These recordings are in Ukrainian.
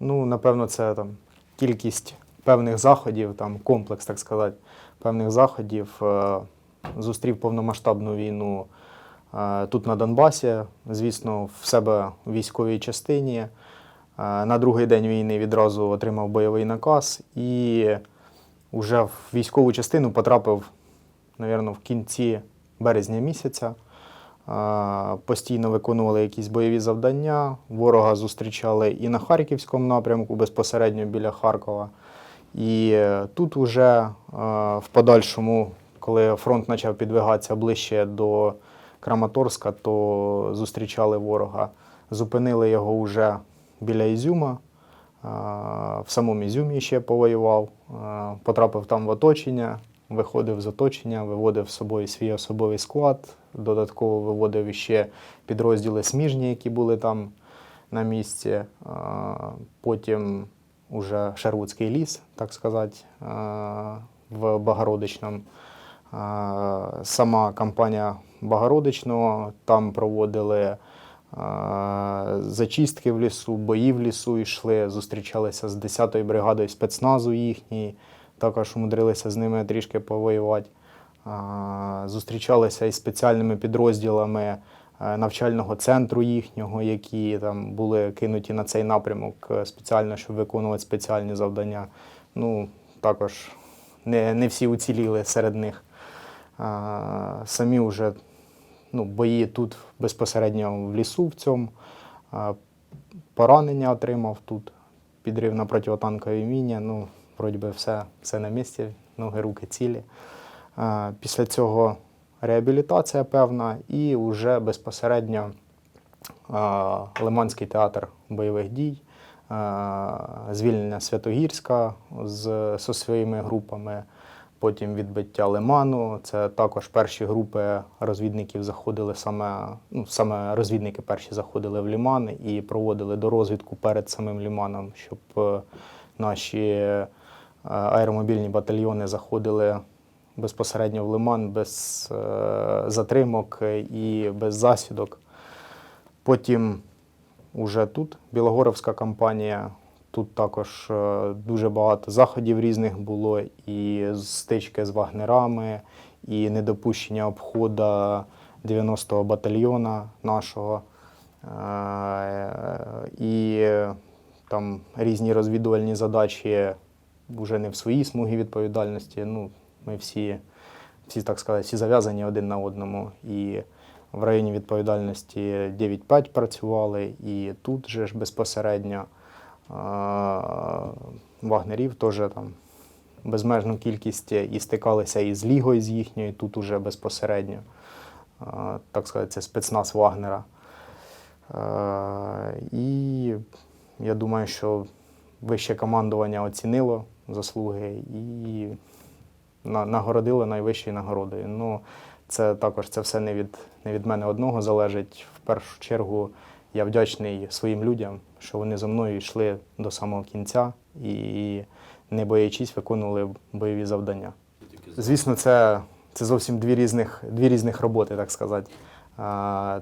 Ну, напевно, це там кількість певних заходів, там комплекс, так сказати, певних заходів. Е, Зустрів повномасштабну війну е, тут на Донбасі, звісно, в себе в військовій частині. Е, На другий день війни відразу отримав бойовий наказ і вже в військову частину потрапив, напевно, в кінці березня місяця. Постійно виконували якісь бойові завдання. Ворога зустрічали і на Харківському напрямку, безпосередньо біля Харкова. І е, тут уже е, в подальшому, коли фронт почав підвигатися ближче до Краматорська, то зустрічали ворога. Зупинили його вже біля Ізюма. Е, В самому Ізюмі ще повоював, потрапив там в оточення, виходив з оточення, виводив з собою свій особовий склад, додатково виводив ще підрозділи сміжні, які були там на місці. Потім уже Шервудський ліс, так сказати, в Богородичному. Е, Сама кампанія Богородичного там проводили зачистки в лісу, бої в лісу йшли, зустрічалися з 10-ю бригадою спецназу їхній, також умудрилися з ними трішки повоювати. Зустрічалися із спеціальними підрозділами е, навчального центру їхнього, які там були кинуті на цей напрямок е, спеціально, щоб виконувати спеціальні завдання. Ну, також не, не всі уціліли серед них. А, самі вже ну, бої тут безпосередньо в лісу в цьому. А, поранення отримав тут, підрив на противотанкові міні. Ну, вроді би, все, все на місці, ноги, руки цілі. Після цього реабілітація певна і вже безпосередньо Лиманський театр бойових дій, звільнення Святогірська з, зі своїми групами, потім відбиття Лиману. Це також перші групи розвідників заходили саме, ну, саме розвідники перші заходили в Ліман і проводили дорозвідку перед самим Ліманом, щоб е, наші аеромобільні батальйони заходили безпосередньо в Лиман без е, затримок і без засідок. Потім уже тут Білогоровська кампанія. Тут також е, дуже багато заходів різних було, і стички з вагнерами, і недопущення обходу 90-го батальйона нашого. Е, І там різні розвідувальні задачі вже не в своїй смугі відповідальності. Ну, ми всі, всі, так сказати, всі зав'язані один на одному. І в районі відповідальності 9-5 працювали, і тут же ж безпосередньо вагнерів теж там безмежну кількість і стикалися із Лігою з їхньою, тут уже безпосередньо, так сказати, це спецназ Вагнера. І я думаю, що вище командування оцінило заслуги і на- нагородило найвищою нагородою. Ну, це також це все не від, не від мене одного залежить. В першу чергу я вдячний своїм людям, що вони за мною йшли до самого кінця і, не боячись, виконували бойові завдання. Звісно, це, це зовсім дві різних, дві різних роботи, так сказати.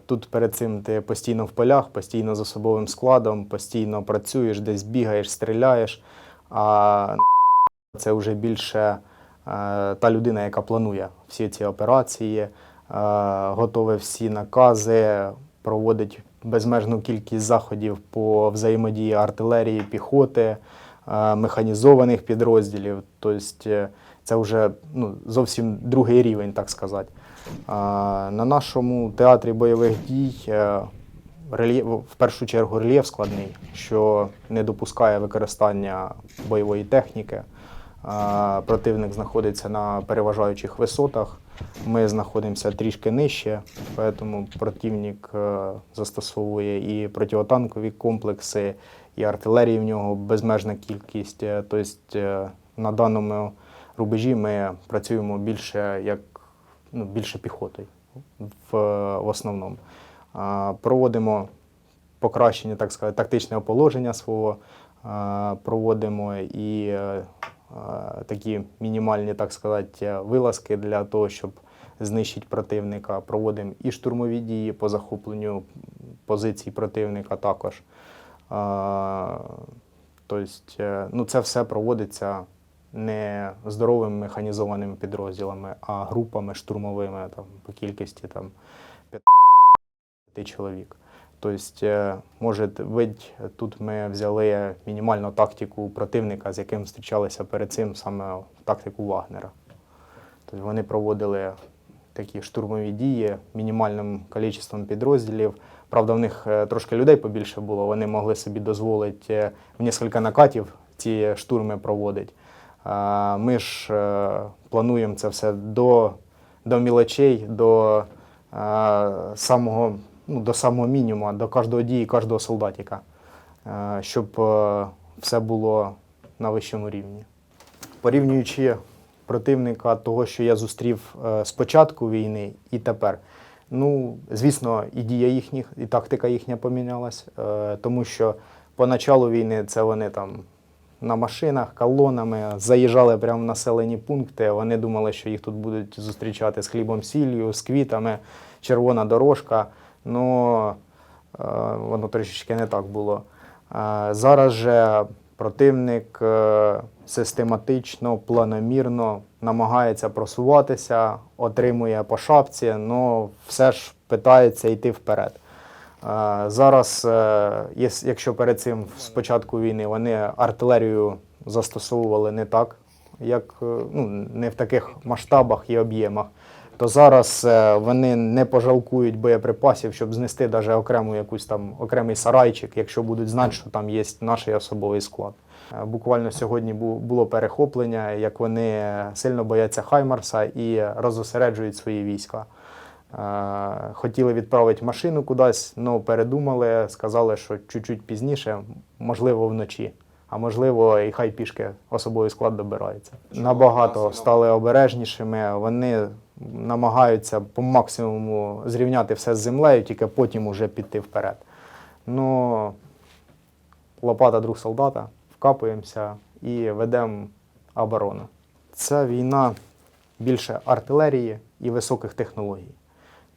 Тут перед цим ти постійно в полях, постійно з особовим складом, постійно працюєш, десь бігаєш, стріляєш. А це вже більше е, та людина, яка планує всі ці операції, е, готовить всі накази, проводить безмежну кількість заходів по взаємодії артилерії, піхоти, е, механізованих підрозділів. Тобто це вже ну, зовсім другий рівень, так сказати. На нашому театрі бойових дій рельєф, в першу чергу рельєф складний, що не допускає використання бойової техніки. Противник знаходиться на переважаючих висотах. Ми знаходимося трішки нижче, тому противник е, застосовує і противотанкові комплекси, і артилерії в нього безмежна кількість. Е, Тобто е, на даному рубежі ми працюємо більше як ну, більше піхотою в, в основному. Проводимо покращення, так сказати, тактичного положення свого, проводимо і такі мінімальні, так сказати, вилазки для того, щоб знищити противника. Проводимо і штурмові дії по захопленню позицій противника також. Тобто, е, ну, це все проводиться не здоровими механізованими підрозділами, а групами штурмовими там, по кількості там, 5 чоловік. Тобто, е, може бути, тут ми взяли мінімальну тактику противника, з яким зустрічалися перед цим, саме тактику Вагнера. Тобто вони проводили такі штурмові дії мінімальним кількістю підрозділів. Правда, в них е, трошки людей побільше було, вони могли собі дозволити е, в кілька накатів ці штурми проводити. Ми ж плануємо це все до, до мілочей, до самого, ну, до самого мінімуму, до кожного дії, кожного солдатика, е, щоб е, все було на вищому рівні. Порівнюючи противника того, що я зустрів е, з початку війни і тепер. Ну, звісно, і дія їхніх, і тактика їхня помінялась, тому що по началу війни це вони там на машинах, колонами заїжджали прямо в населені пункти. Вони думали, що їх тут будуть зустрічати з хлібом сіллю, з квітами, червона дорожка. Ну е, воно трішечки не так було. Е, Зараз же противник е, систематично, планомірно намагається просуватися, отримує по шапці, але все ж питається йти вперед. Зараз, якщо перед цим з початку війни вони артилерію застосовували не так, як ну, не в таких масштабах і об'ємах, то зараз е, вони не пожалкують боєприпасів, щоб знести навіть окрему якусь там окремий сарайчик, якщо будуть знати, що там є наш особовий склад. Е, Буквально сьогодні було перехоплення, як вони сильно бояться Хаймарса і розосереджують свої війська. Е, Хотіли відправити машину кудись, але передумали, сказали, що чуть-чуть пізніше, можливо, вночі, а можливо, і хай пішки особовий склад добирається. Набагато стали обережнішими. Вони намагаються по максимуму зрівняти все з землею, тільки потім уже піти вперед. Ну, лопата друг солдата, вкапуємося і ведемо оборону. Ця війна більше артилерії і високих технологій.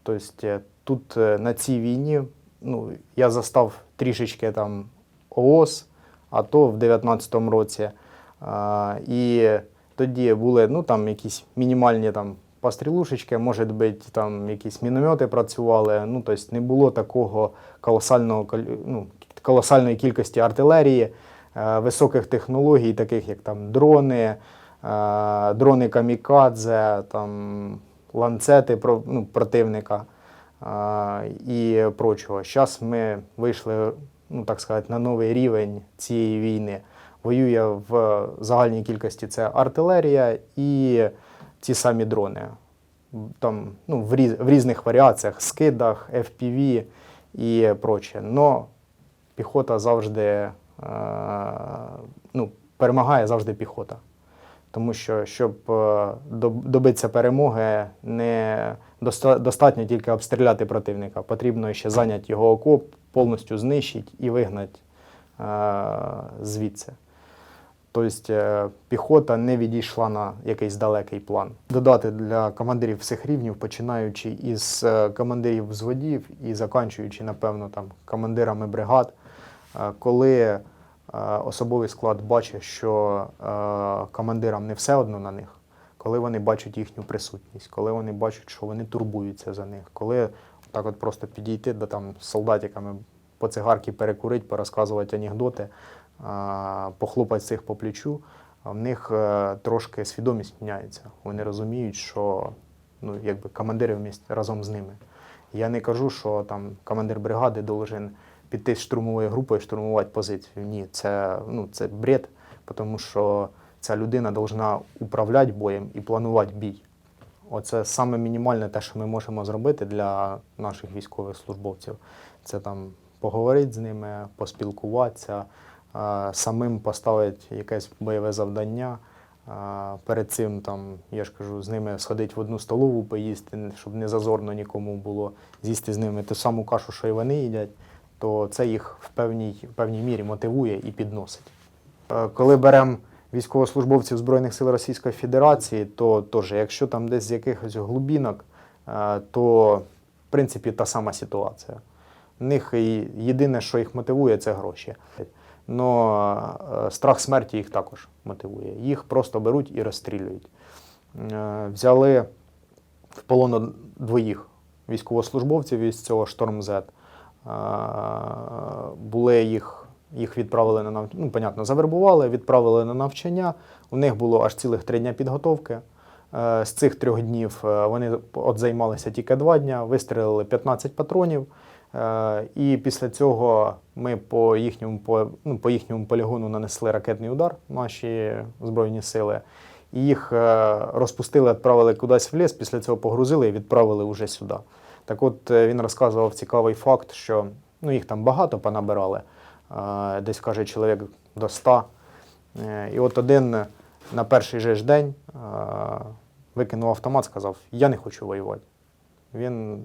Тобто е, тут е, на цій війні ну, я застав трішечки там ООС, АТО в 19-му році. А, і тоді були ну, там, якісь мінімальні там, пострілушечки, може бути, там якісь міномети працювали. Ну, тобто не було такого колосального, ну, колосальної кількості артилерії, е, високих технологій, таких як там дрони, е, дрони камікадзе, там, ланцети ну, противника е, і прочого. Зараз ми вийшли, ну, так сказати, на новий рівень цієї війни. Воює в загальній кількості це артилерія і ці самі дрони. Там, ну, в, різ, в різних варіаціях, скидах, FPV і проче. Но піхота завжди е, ну, перемагає завжди піхота. Тому що, щоб е, добитися перемоги, не достатньо тільки обстріляти противника. Потрібно ще зайняти його окоп, повністю знищити і вигнати е, звідси. Тобто е, піхота не відійшла на якийсь далекий план. Додати для командирів всіх рівнів, починаючи із е, командирів взводів і заканчуючи, напевно, там, командирами бригад, е, коли особовий склад бачить, що командирам не все одно на них, коли вони бачать їхню присутність, коли вони бачать, що вони турбуються за них, коли так от просто підійти до там солдатиками по цигарки перекурити, порозказувати анекдоти, похлопати цих по плечу, в них е, трошки свідомість міняється. Вони розуміють, що ну, якби командири разом з ними. Я не кажу, що там командир бригади должен піти з штурмовою групою штурмувати позицію. Ні, це, ну, це бред, тому що ця людина повинна управляти боєм і планувати бій. Оце саме мінімальне те, що ми можемо зробити для наших військових службовців. Це там поговорити з ними, поспілкуватися, самим поставити якесь бойове завдання. Перед цим там, я ж кажу, з ними сходити в одну столову, поїсти, щоб не зазорно нікому було з'їсти з ними ту саму кашу, що і вони їдять, то це їх в певній, в певній мірі мотивує і підносить. Е, Коли беремо військовослужбовців Збройних сил Російської Федерації, то теж, якщо там десь з якихось глибінок, е, то в принципі та сама ситуація. В них єдине, що їх мотивує, це гроші. Але страх смерті їх також мотивує. Їх просто беруть і розстрілюють. Е, Взяли в полон двоїх військовослужбовців із цього Шторм З. Були їх, їх відправили на нав... ну, понятно, завербували, відправили на навчання. У них було аж цілих три дні підготовки. Е, З цих трьох днів е, вони от займалися тільки два дні, вистрілили 15 патронів. Е, І після цього ми по їхньому, ну, по їхньому полігону нанесли ракетний удар, наші Збройні сили. І їх е, розпустили, відправили кудись в ліс, після цього погрузили і відправили вже сюди. Так от е, він розказував цікавий факт, що ну, їх там багато понабирали, десь каже чоловік до 100. Е, І от один на перший же ж день викинув автомат, сказав: Я не хочу воювати. Він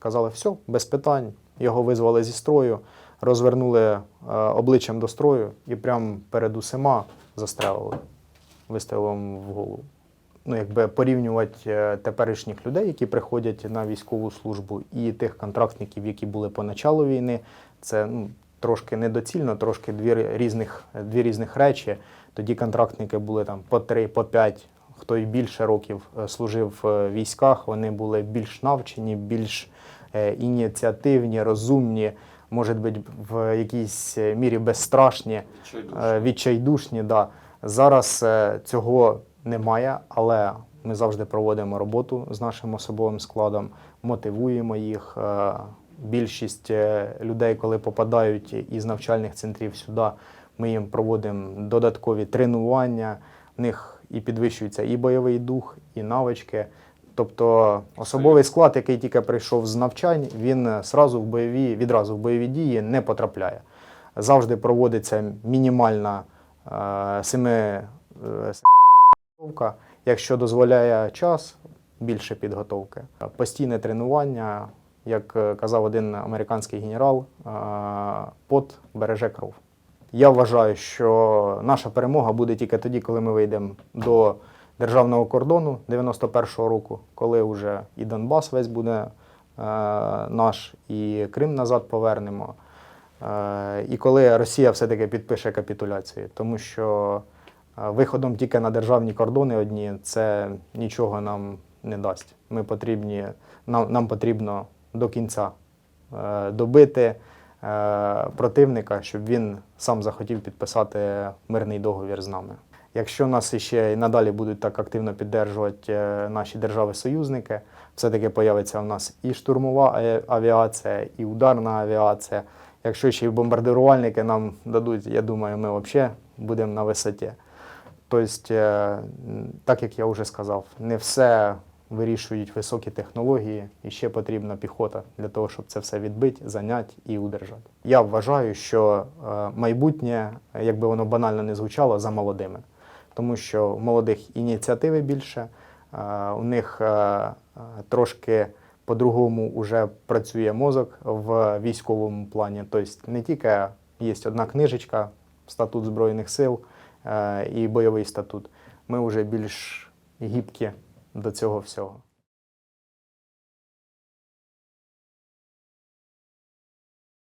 казали, все, без питань. Його визвали зі строю, розвернули е, обличчям до строю і прямо перед усіма застрелили вистрілом в голову. Ну, якби порівнювати е, теперішніх людей, які приходять на військову службу, і тих контрактників, які були по началу війни, це ну, трошки недоцільно, трошки дві різних, дві різних речі. Тоді контрактники були там по три, по п'ять, хто й більше років е, служив в військах, вони були більш навчені, більш е, ініціативні, розумні, може бути, в якійсь е, мірі безстрашні. Е, відчайдушні. Да. Зараз е, цього немає, але ми завжди проводимо роботу з нашим особовим складом, мотивуємо їх. Е, Більшість е, людей, коли попадають із навчальних центрів сюди, ми їм проводимо додаткові тренування. В них і підвищується і бойовий дух, і навички. Тобто особовий склад, який тільки прийшов з навчань, він сразу в бойові, відразу в бойові дії не потрапляє. Завжди проводиться мінімальна е, семи е. Якщо дозволяє час, більше підготовки. Постійне тренування, як е, казав один американський генерал, е, пот береже кров. Я вважаю, що наша перемога буде тільки тоді, коли ми вийдемо до державного кордону 91-го року, коли вже і Донбас весь буде е, наш, і Крим назад повернемо. Е, І коли Росія все-таки підпише капітуляцію, тому що е, виходом тільки на державні кордони одні це нічого нам не дасть. Ми потрібні, нам, нам потрібно до кінця е, добити противника, щоб він сам захотів підписати мирний договір з нами. Якщо нас ще і надалі будуть так активно підтримувати е, наші держави-союзники, все-таки появиться в нас і штурмова авіація, і ударна авіація. Якщо ще й бомбардирувальники нам дадуть, я думаю, ми взагалі будемо на висоті. Тобто, е, так як я вже сказав, не все вирішують високі технології, і ще потрібна піхота для того, щоб це все відбити, зайняти і удержати. Я вважаю, що е, майбутнє, як би воно банально не звучало, за молодими, тому що у молодих ініціативи більше, е, у них е, трошки по-другому вже працює мозок в військовому плані. Тобто не тільки є одна книжечка, статут Збройних сил і бойовий статут. Ми вже більш гібкі до цього всього.